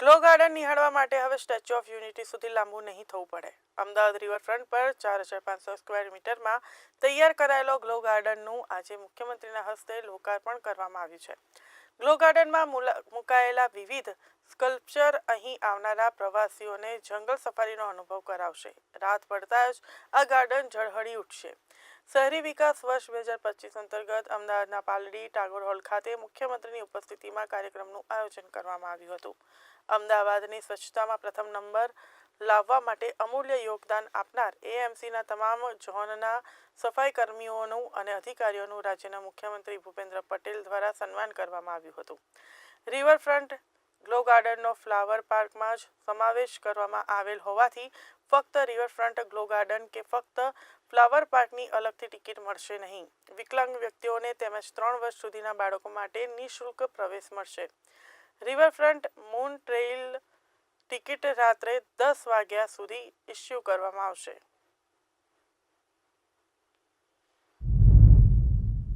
Glow garden નિહાળવા માટે હવે સ્ટેચ્યુ ઓફ યુનિટી સુધી લાંબુ નહીં થવું પડે. અમદાવાદ રિવરફ્રન્ટ પર ચાર હજાર પાંચસો સ્ક્વેર મીટરમાં તૈયાર કરાયેલો ગ્લો ગાર્ડનનું આજે મુખ્યમંત્રીના હસ્તે લોકાર્પણ કરવામાં આવ્યું છે. ગ્લો ગાર્ડનમાં મુકાયેલા વિવિધ સ્કલ્પચર અહીં આવનારા પ્રવાસીઓને જંગલ સફારીનો અનુભવ કરાવશે. રાત પડતા જ આ ગાર્ડન ઝળહળી ઉઠશે. શહેરી વિકાસ વર્ષ બે હજાર પચીસ અંતર્ગત અમદાવાદના પાલડી, ટાગોર હોલ ખાતે મુખ્યમંત્રીની ઉપસ્થિતિમાં કાર્યક્રમનું આયોજન કરવામાં આવ્યું હતું. અમદાવાદની સ્વચ્છતામાં પ્રથમ નંબર લાવવા માટે અમૂલ્ય યોગદાન આપનાર એએમસીના તમામ ઝોનના સફાઈ કર્મીઓનું અને અધિકારીઓનું રાજ્યના મુખ્યમંત્રી ભૂપેન્દ્ર પટેલ દ્વારા સન્માન કરવામાં આવ્યું હતું. રિવરફ્રન્ટ ગ્લો ગાર્ડનનો ફ્લાવર પાર્કમાં જ સમાવેશ કરવામાં આવેલ હોવાથી ફક્ત રિવરફ્રન્ટ ગ્લો ગાર્ડન કે ફક્ત ફ્લાવર પાર્કની અલગથી ટિકિટ મળશે નહીં. વિકલાંગ વ્યક્તિઓને તેમજ ત્રણ વર્ષ સુધીના બાળકો માટે નિઃશુલ્ક પ્રવેશ મળશે. રિવરફ્રન્ટ મૂન ટ્રેઇલ ટિકિટ રાત્રે દસ વાગ્યા સુધી ઇસ્યુ કરવામાં આવશે.